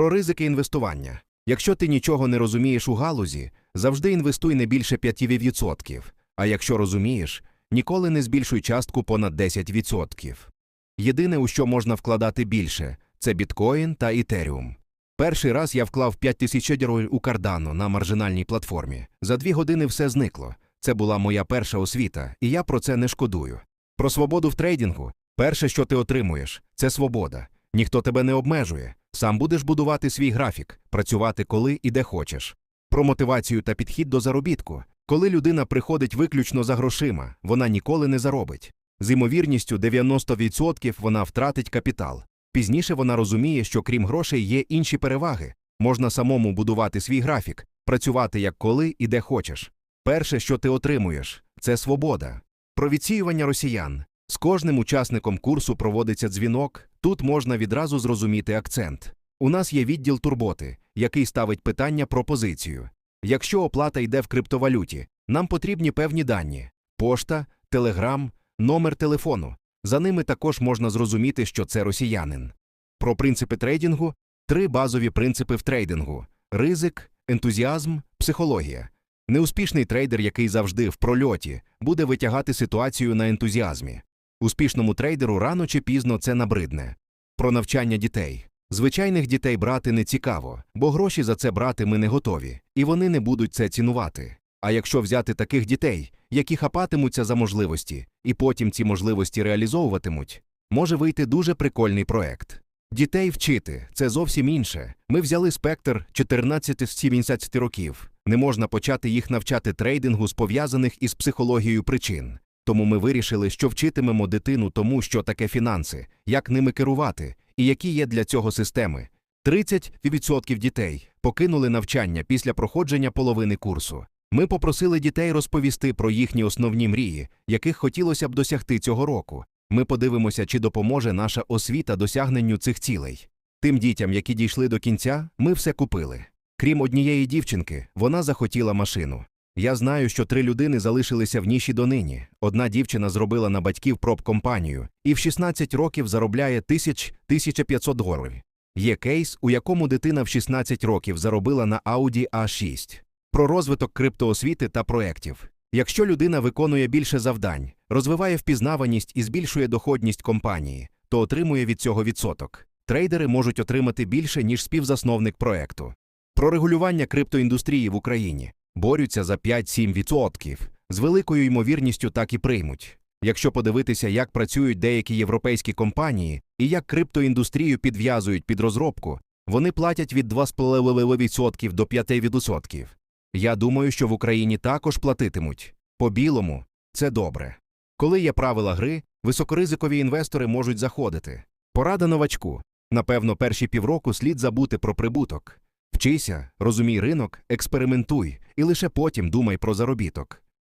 Про ризики інвестування. Якщо ти нічого не розумієш у галузі, завжди інвестуй не більше 5%, а якщо розумієш, ніколи не збільшуй частку понад 10%. Єдине, у що можна вкладати більше, це біткоін та ітеріум. Перший раз я вклав 5 тисяч доларів у Cardano на маржинальній платформі. За дві години все зникло. Це була моя перша освіта, і я про це не шкодую. Про свободу в трейдингу перше, що ти отримуєш, це свобода. Ніхто тебе не обмежує. Сам будеш будувати свій графік, працювати коли і де хочеш. Про мотивацію та підхід до заробітку. Коли людина приходить виключно за грошима, вона ніколи не заробить. З ймовірністю 90% вона втратить капітал. Пізніше вона розуміє, що крім грошей є інші переваги. Можна самому будувати свій графік, працювати як коли і де хочеш. Перше, що ти отримуєш, це свобода. Про відсіювання росіян. З кожним учасником курсу проводиться дзвінок, тут можна відразу зрозуміти акцент. У нас є відділ турботи, який ставить питання про позицію. Якщо оплата йде в криптовалюті, нам потрібні певні дані: пошта, телеграм, номер телефону. За ними також можна зрозуміти, що це росіянин. Про принципи трейдингу три базові принципи в трейдингу: ризик, ентузіазм, психологія. Неуспішний трейдер, який завжди в прольоті, буде витягати ситуацію на ентузіазмі. Успішному трейдеру рано чи пізно це набридне. Про навчання дітей. Звичайних дітей брати не цікаво, бо гроші за це брати ми не готові, і вони не будуть це цінувати. А якщо взяти таких дітей, які хапатимуться за можливості, і потім ці можливості реалізовуватимуть, може вийти дуже прикольний проект. Дітей вчити це зовсім інше. Ми взяли спектр 14-17 років. Не можна почати їх навчати трейдингу з пов'язаних із психологією причин. Тому ми вирішили, що вчитимемо дитину тому, що таке фінанси, як ними керувати і які є для цього системи. 30% дітей покинули навчання після проходження половини курсу. Ми попросили дітей розповісти про їхні основні мрії, яких хотілося б досягти цього року. Ми подивимося, чи допоможе наша освіта досягненню цих цілей. Тим дітям, які дійшли до кінця, ми все купили. Крім однієї дівчинки, вона захотіла машину. Я знаю, що три людини залишилися в ніші донині. Одна дівчина зробила на батьків проб-компанію і в 16 років заробляє 1000-1500 доларів. Є кейс, у якому дитина в 16 років заробила на Audi A6. Про розвиток криптоосвіти та проєктів. Якщо людина виконує більше завдань, розвиває впізнаваність і збільшує доходність компанії, то отримує від цього відсоток. Трейдери можуть отримати більше, ніж співзасновник проекту. Про регулювання криптоіндустрії в Україні борються за 5-7%. З великою ймовірністю так і приймуть. Якщо подивитися, як працюють деякі європейські компанії і як криптоіндустрію підв'язують під розробку, вони платять від 2,5% до 5%. Я думаю, що в Україні також платитимуть. По білому це добре. Коли є правила гри, високоризикові інвестори можуть заходити. Порада новачку. Напевно, перші півроку слід забути про прибуток. Вчися, розумій ринок, експериментуй і лише потім думай про заробіток.